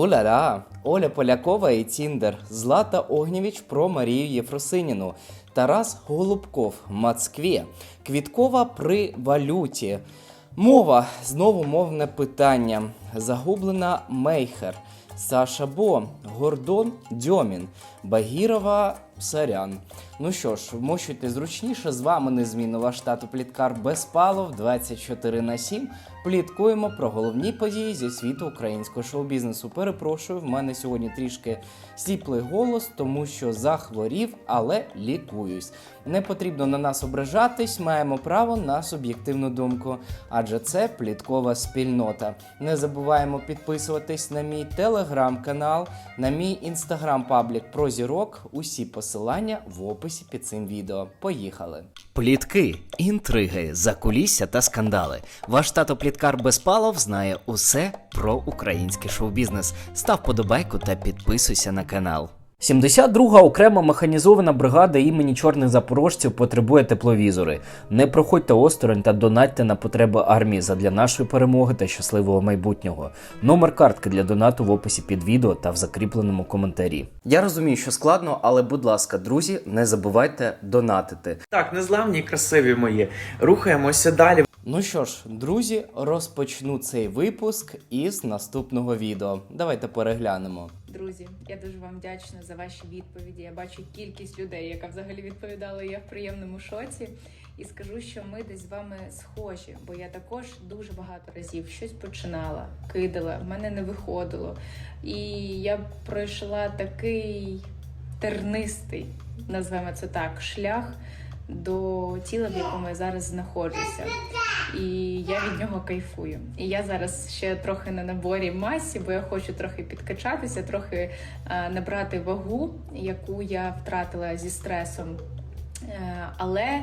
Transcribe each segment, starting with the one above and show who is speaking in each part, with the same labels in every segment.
Speaker 1: Уля-ля! Оля Полякова і Тіндер, Злата Огнєвіч про Марію Єфросиніну, Тарас Голубков, Мацкві. Квіткова при валюті. Мова знову мовне питання. Загублена Мейхер, Саша Бо, Гордон Дьомін, Багірова Сарян. Ну що ж, вмощуйте зручніше. З вами незмінно ваш тато Пліткар Безпалов 24 на 7. Пліткуємо про головні події зі світу українського шоу-бізнесу. Перепрошую, в мене сьогодні трішки сіплий голос, тому що захворів, але лікуюсь. Не потрібно на нас ображатись, маємо право на суб'єктивну думку, адже це пліткова спільнота. Не забуваємо підписуватись на мій телеграм-канал, на мій інстаграм-паблік про зірок. Усі посилання в описі під цим відео. Поїхали! Плітки, інтриги, закулісся та скандали. Ваш тато Пліткар Безпалов знає усе про український шоу-бізнес. Став подобайку та підписуйся на канал. 72-га окрема механізована бригада імені чорних запорожців потребує тепловізори. Не проходьте осторонь та донатьте на потреби армії задля нашої перемоги та щасливого майбутнього. Номер картки для донату в описі під відео та в закріпленому коментарі. Я розумію, що складно, але будь ласка, друзі, не забувайте донатити.
Speaker 2: Так, незламні і красиві мої. Рухаємося далі.
Speaker 1: Ну що ж, друзі, розпочну цей випуск із наступного відео. Давайте переглянемо.
Speaker 3: Друзі, я дуже вам вдячна за ваші відповіді. Я бачу кількість людей, яка взагалі відповідала. Я в приємному шоці. І скажу, що ми десь з вами схожі, бо я також дуже багато разів щось починала, кидала, в мене не виходило. І я пройшла такий тернистий, назвемо це так, шлях до тіла, в якому я зараз знаходжуся. І я від нього кайфую. І я зараз ще трохи на наборі масі, бо я хочу трохи підкачатися, трохи е, набрати вагу, яку я втратила зі стресом. Е, але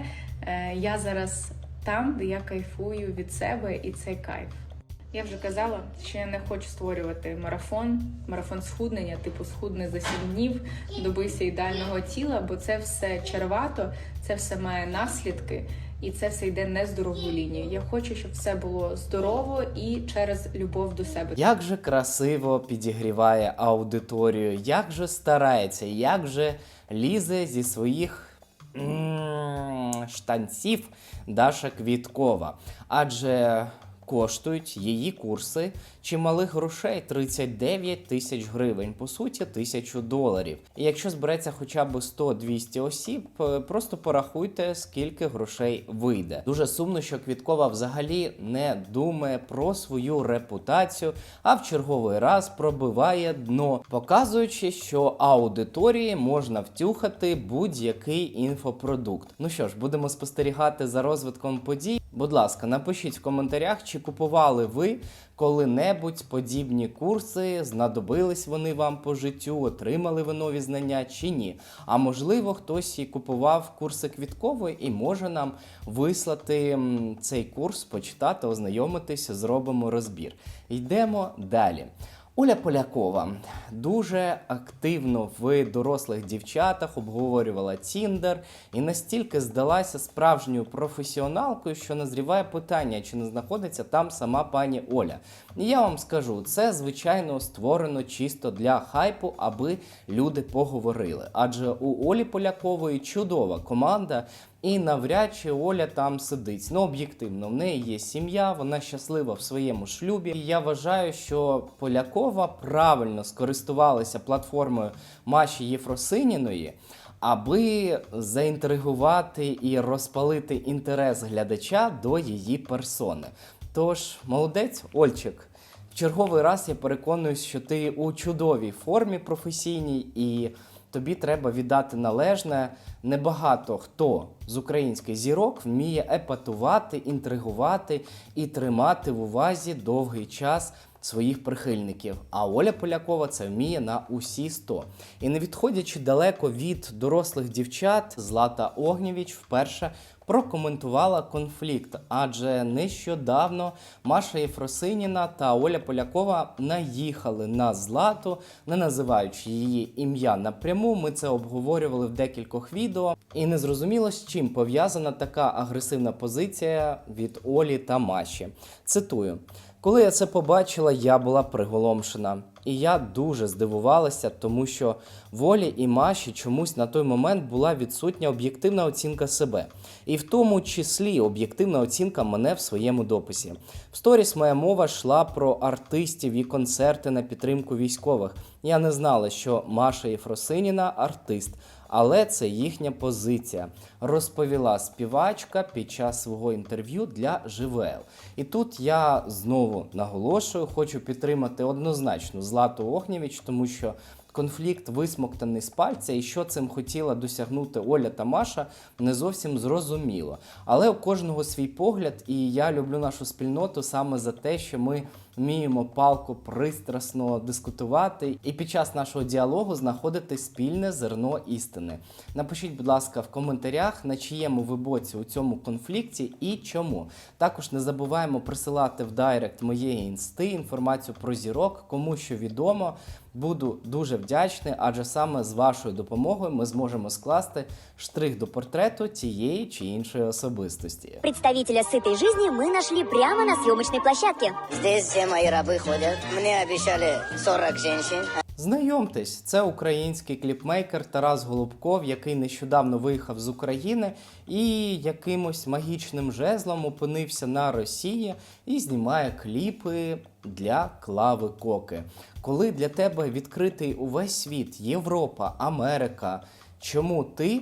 Speaker 3: е, я зараз там, де я кайфую від себе, і це кайф. Я вже казала, що я не хочу створювати марафон, марафон схуднення, типу схудни за 7 днів, добийся ідеального тіла, бо це все червато, це все має наслідки, і це все йде нездорову лінію. Я хочу, щоб все було здорово і через любов до себе.
Speaker 1: Як же красиво підігріває аудиторію, як же старається, як же лізе зі своїх штанців Даша Квіткова. Адже коштують її курси чималих грошей 39 тисяч гривень, по суті, тисячу доларів. І якщо збереться хоча б 100-200 осіб, е, просто порахуйте, скільки грошей вийде. Дуже сумно, що Квіткова взагалі не думає про свою репутацію, а в черговий раз пробиває дно, показуючи, що аудиторії можна втюхати будь-який інфопродукт. Ну що ж, будемо спостерігати за розвитком подій. Будь ласка, напишіть в коментарях, чи купували ви коли-небудь подібні курси, знадобились вони вам по життю, отримали ви нові знання чи ні. А можливо, хтось і купував курси квіткової і може нам вислати цей курс, почитати, ознайомитися, зробимо розбір. Йдемо далі. Оля Полякова дуже активно в дорослих дівчатах обговорювала Тіндер і настільки здалася справжньою професіоналкою, що назріває питання, чи не знаходиться там сама пані Оля. І я вам скажу, це звичайно створено чисто для хайпу, аби люди поговорили. Адже у Олі Полякової чудова команда. І навряд чи Оля там сидить. Ну, об'єктивно, в неї є сім'я, вона щаслива в своєму шлюбі. І я вважаю, що Полякова правильно скористувалася платформою Маші Єфросиніної, аби заінтригувати і розпалити інтерес глядача до її персони. Тож, молодець, Ольчик. В черговий раз я переконуюсь, що ти у чудовій формі професійній і тобі треба віддати належне. Небагато хто з українських зірок вміє епатувати, інтригувати і тримати в увазі довгий час своїх прихильників. А Оля Полякова це вміє на усі 100. І не відходячи далеко від дорослих дівчат, Злата Огнєвіч вперше прокоментувала конфлікт, адже нещодавно Маша Єфросиніна та Оля Полякова наїхали на Злату, не називаючи її ім'я напряму. Ми це обговорювали в декількох відео, і не зрозуміло, з чим пов'язана така агресивна позиція від Олі та Маші. Цитую. Коли я це побачила, я була приголомшена. І я дуже здивувалася, тому що волі і Маші чомусь на той момент була відсутня об'єктивна оцінка себе, і в тому числі об'єктивна оцінка мене в своєму дописі. В сторіс моя мова йшла про артистів і концерти на підтримку військових. Я не знала, що Маша Єфросиніна артист, але це їхня позиція, розповіла співачка під час свого інтерв'ю для ЖВЛ. І тут я знову наголошую, хочу підтримати однозначно Злату Огнєвіч, тому що конфлікт висмоктаний з пальця, і що цим хотіла досягнути Оля та Маша, не зовсім зрозуміло. Але у кожного свій погляд, і я люблю нашу спільноту саме за те, що ми вміємо палко пристрасно дискутувати і під час нашого діалогу знаходити спільне зерно істини. Напишіть, будь ласка, в коментарях, на чиєму ви боці у цьому конфлікті і чому. Також не забуваємо присилати в дайрект моєї інсти інформацію про зірок, кому що відомо. Буду дуже вдячний, адже саме з вашою допомогою ми зможемо скласти штрих до портрету тієї чи іншої особистості.
Speaker 4: Представителя сытой жизни мы нашли прямо на съемочной площадке.
Speaker 5: Здесь все мои рабы ходят. Мне обещали 40 женщин.
Speaker 1: Знайомтесь, це український кліпмейкер Тарас Голубков, який нещодавно виїхав з України і якимось магічним жезлом опинився на Росії і знімає кліпи для клави коки. Коли для тебе відкритий увесь світ, Європа, Америка, чому ти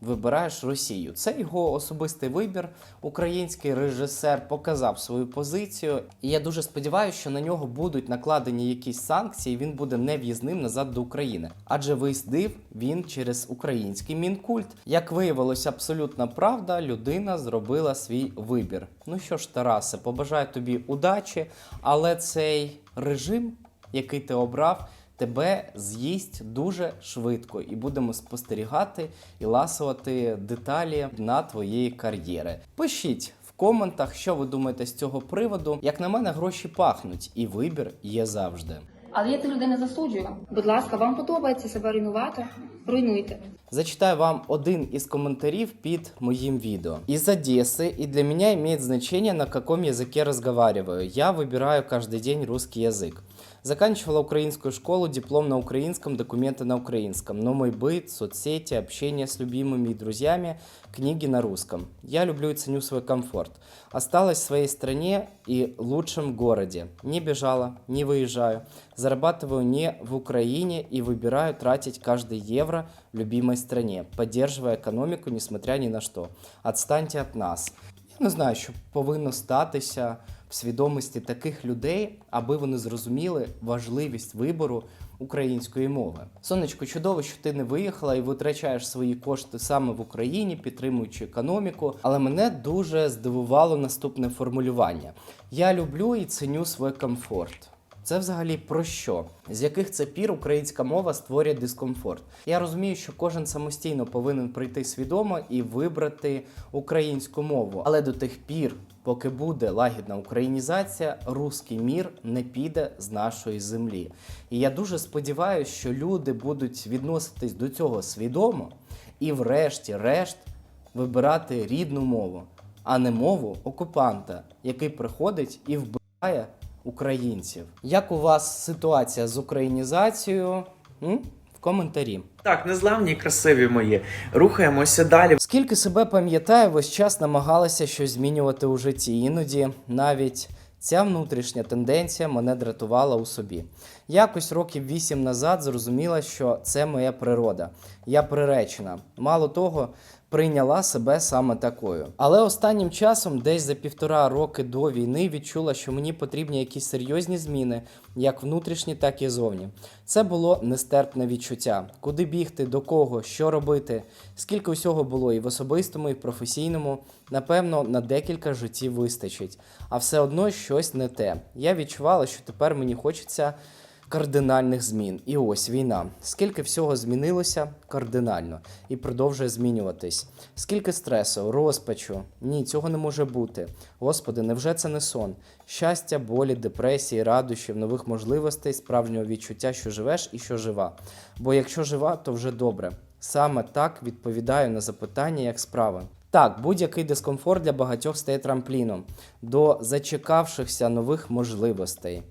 Speaker 1: вибираєш Росію. Це його особистий вибір. Український режисер показав свою позицію, і я дуже сподіваюся, що на нього будуть накладені якісь санкції. Він буде нев'їзним назад до України, адже виїздив він через український мінкульт. Як виявилося, абсолютна правда, людина зробила свій вибір. Ну що ж, Тарасе, побажаю тобі удачі, але цей режим, який ти обрав тебе з'їсть дуже швидко, і будемо спостерігати і ласувати деталі на твоєї кар'єри. Пишіть. В коментах, що ви думаєте з цього приводу. Як на мене, гроші пахнуть, і вибір є завжди.
Speaker 6: Але я цю людей не засуджую. Будь ласка, вам подобається себе руйнувати? Руйнуйте.
Speaker 1: Зачитаю вам один из комментариев под моим видео. Из Одессы, и для меня имеет значение, на каком языке разговариваю. Я выбираю каждый день русский язык. Заканчивала украинскую школу, диплом на украинском, документы на украинском. Но мой быт, соцсети, общение с любимыми и друзьями, книги на русском. Я люблю и ценю свой комфорт. Осталась в своей стране и лучшем городе. Не бежала, не выезжаю. Зарабатываю не в Украине и выбираю тратить каждый евро в любимой стране, поддерживая экономику, несмотря ни на что. Отстаньте от нас. Я не знаю, що повинно статися в свідомості таких людей, аби вони зрозуміли важливість вибору української мови. Сонечко, чудово, що ти не виїхала і витрачаєш свої кошти саме в Україні, підтримуючи економіку. Але мене дуже здивувало наступне формулювання: я люблю і ценю свій комфорт. Це взагалі про що? З яких це пір українська мова створює дискомфорт? Я розумію, що кожен самостійно повинен прийти свідомо і вибрати українську мову. Але до тих пір, поки буде лагідна українізація, руський мір не піде з нашої землі. І я дуже сподіваюся, що люди будуть відноситись до цього свідомо і, врешті-решт, вибирати рідну мову, а не мову окупанта, який приходить і вбиває українців. Як у вас ситуація з українізацією? В коментарі.
Speaker 2: Так, незламні красиві мої. Рухаємося далі.
Speaker 1: Скільки себе пам'ятаю, весь час намагалася щось змінювати у житті. Іноді навіть ця внутрішня тенденція мене дратувала у собі. Якось років вісім назад зрозуміла, що це моя природа. Я приречена. Мало того, прийняла себе саме такою. Але останнім часом, десь за півтора роки до війни, відчула, що мені потрібні якісь серйозні зміни, як внутрішні, так і зовні. Це було нестерпне відчуття. Куди бігти, до кого, що робити, скільки усього було і в особистому, і в професійному. Напевно, на декілька життів вистачить. А все одно щось не те. Я відчувала, що тепер мені хочеться кардинальних змін. І ось війна. Скільки всього змінилося кардинально і продовжує змінюватись. Скільки стресу, розпачу. Ні, цього не може бути. Господи, невже це не сон? Щастя, болі, депресії, радощів, нових можливостей, справжнього відчуття, що живеш і що жива. Бо якщо жива, то вже добре. Саме так відповідаю на запитання, як справи. Так, будь-який дискомфорт для багатьох стає трампліном до зачекавшихся нових можливостей.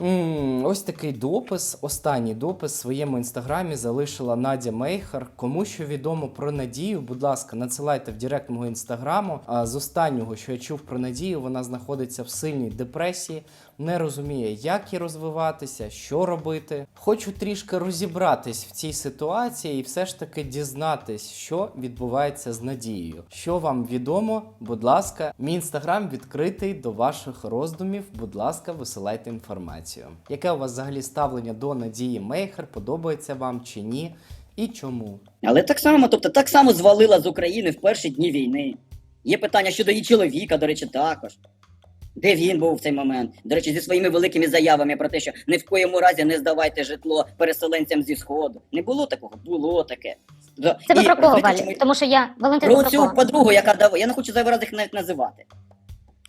Speaker 1: М, Ось такий допис, останній допис в своєму інстаграмі залишила Надя Мейхар. Кому що відомо про Надію, будь ласка, надсилайте в директ мого інстаграму. А з останнього, що я чув про Надію, вона знаходиться в сильній депресії, не розуміє, як їй розвиватися, що робити. Хочу трішки розібратись в цій ситуації і все ж таки дізнатись, що відбувається з Надією. Що вам відомо, будь ласка, мій інстаграм відкритий до ваших роздумів. Будь ласка, висилайте інформацію. Яке у вас взагалі ставлення до Надії Мейхер? Подобається вам чи ні? І чому?
Speaker 7: Але так само, тобто так само звалила з України в перші дні війни. Є питання щодо її чоловіка, до речі, також. Де він був в цей момент? До речі, зі своїми великими заявами про те, що ні в коєму разі не здавайте житло переселенцям зі сходу. Не було такого? Було таке.
Speaker 4: Це ви про кого,
Speaker 7: чому-
Speaker 4: Тому що я Валентина
Speaker 7: Про
Speaker 4: про
Speaker 7: цю подругу, яка дав... я не хочу зайвий раз їх навіть називати.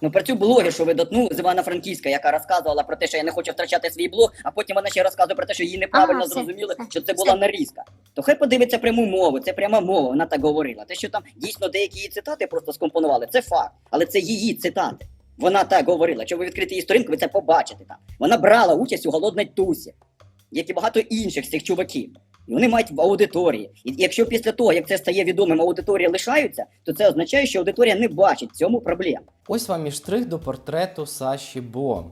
Speaker 7: Ну, про цю блогершу видатну з Івана-Франківська, яка розказувала про те, що я не хочу втрачати свій блог, а потім вона ще розказує про те, що її неправильно
Speaker 4: Ага,
Speaker 7: зрозуміли,
Speaker 4: все,
Speaker 7: що це
Speaker 4: все.
Speaker 7: була нарізка. То хай подивиться пряму мову, це пряма мова, вона так говорила. Те, що там дійсно деякі її цитати просто скомпонували, це факт. Але це її цитати. Вона так говорила. Якщо ви відкрите її сторінку, ви це побачите там. Вона брала участь у голодній тусі, як і багато інших з цих чуваків. І вони мають в аудиторії. І якщо після того, як це стає відомим, аудиторії лишаються, то це означає, що аудиторія не бачить цьому проблем.
Speaker 1: Ось вам і штрих до портрету Саші Бо.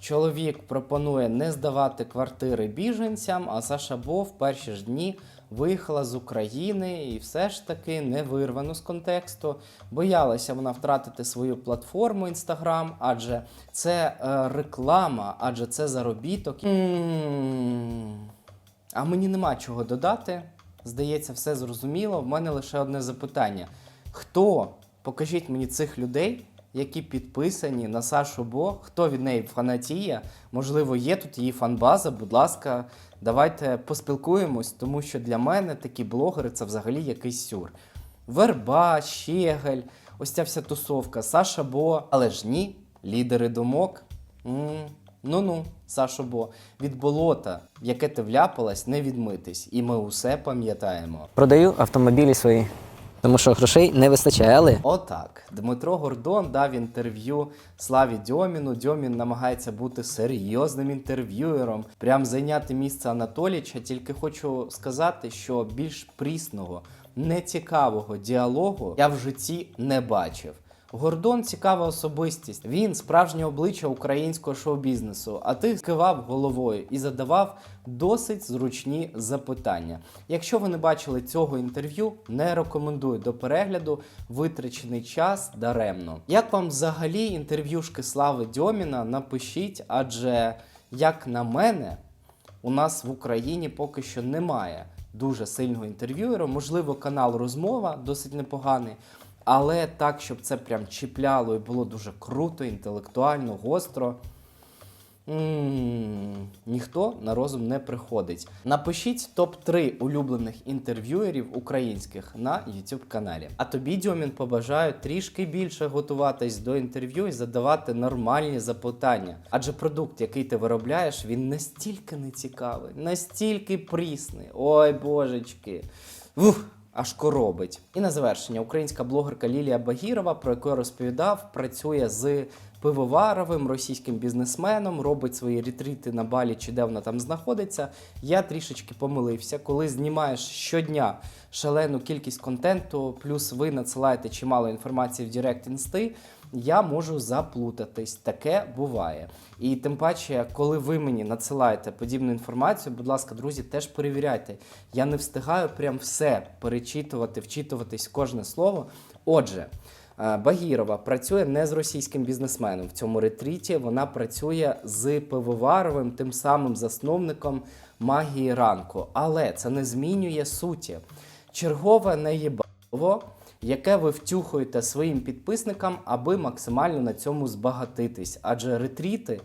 Speaker 1: Чоловік пропонує не здавати квартири біженцям, а Саша Бо в перші ж дні виїхала з України і все ж таки не вирвано з контексту. Боялася вона втратити свою платформу Інстаграм, адже це е, реклама, адже це заробіток. М, А мені нема чого додати. Здається, все зрозуміло. В мене лише одне запитання: хто покажіть мені цих людей, які підписані на Сашу Бо, хто від неї фанатіє? Можливо, є тут її фанбаза. Будь ласка, давайте поспілкуємось, тому що для мене такі блогери це взагалі якийсь сюр. Верба, Щегель, ось ця вся тусовка, Саша Бо, але ж ні, лідери думок. Ну-ну, Сашо Бо, від болота, в яке ти вляпалась, не відмитись, і ми усе пам'ятаємо.
Speaker 8: Продаю автомобілі свої, тому що грошей не вистачає, але
Speaker 1: Отак. Дмитро Гордон дав інтерв'ю Славі Дьоміну. Дьомін намагається бути серйозним інтерв'юером, прям зайняти місце Анатоліча. Тільки хочу сказати, що більш прісного, нецікавого діалогу я в житті не бачив. Гордон цікава особистість. Він справжнє обличчя українського шоу-бізнесу. А ти кивав головою і задавав досить зручні запитання. Якщо ви не бачили цього інтерв'ю, не рекомендую до перегляду витрачений час даремно. Як вам взагалі інтерв'юшки Слави Дьоміна? Напишіть, адже як на мене, у нас в Україні поки що немає дуже сильного інтерв'юера. Можливо, канал Розмова досить непоганий. Але так, щоб це прям чіпляло і було дуже круто, інтелектуально, гостро. ніхто на розум не приходить. Напишіть топ-3 улюблених інтерв'юерів українських на YouTube каналі. А тобі, Дьомін, побажаю трішки більше готуватись до інтерв'ю і задавати нормальні запитання. Адже продукт, який ти виробляєш, він настільки нецікавий, настільки прісний. Ой, божечки. Ух, аж коробить. І на завершення українська блогерка Лілія Багірова, про яку я розповідав, працює з пивоваровим російським бізнесменом, робить свої ретріти на балі чи де вона там знаходиться. Я трішечки помилився, коли знімаєш щодня шалену кількість контенту, плюс ви надсилаєте чимало інформації в Директ інсти. Я можу заплутатись, таке буває. І тим паче, коли ви мені надсилаєте подібну інформацію, будь ласка, друзі, теж перевіряйте. Я не встигаю прям все перечитувати, вчитуватись кожне слово. Отже, е, Багірова працює не з російським бізнесменом в цьому ретріті. Вона працює з пивоваровим, тим самим засновником магії ранку. Але це не змінює суті. Чергове неєбаво, яке ви втюхуєте своїм підписникам, аби максимально на цьому збагатитись. Адже ретріти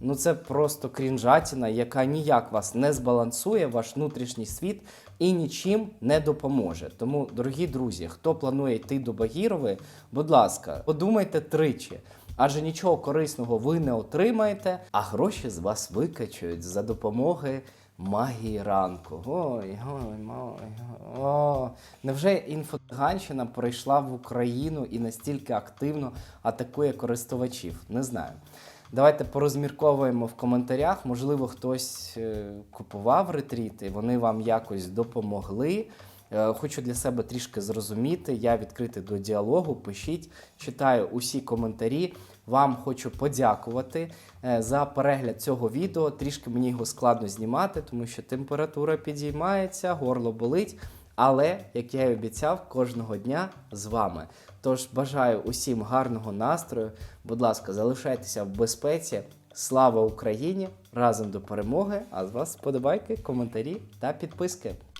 Speaker 1: ну це просто крінжатіна, яка ніяк вас не збалансує, ваш внутрішній світ і нічим не допоможе. Тому, дорогі друзі, хто планує йти до Багірови, будь ласка, подумайте тричі. Адже нічого корисного ви не отримаєте, а гроші з вас викачують за допомоги магії ранку. Ой, ой, ой, о. Невже інфоганщина прийшла в Україну і настільки активно атакує користувачів? Не знаю. Давайте порозмірковуємо в коментарях. Можливо, хтось е, купував ретріти, вони вам якось допомогли. Е, Хочу для себе трішки зрозуміти. Я відкритий до діалогу. Пишіть, читаю усі коментарі. Вам хочу подякувати е, за перегляд цього відео. Трішки мені його складно знімати, тому що температура підіймається, горло болить. Але, як я і обіцяв, кожного дня з вами. Тож бажаю усім гарного настрою. Будь ласка, залишайтеся в безпеці. Слава Україні! Разом до перемоги! А з вас сподобайки, коментарі та підписки.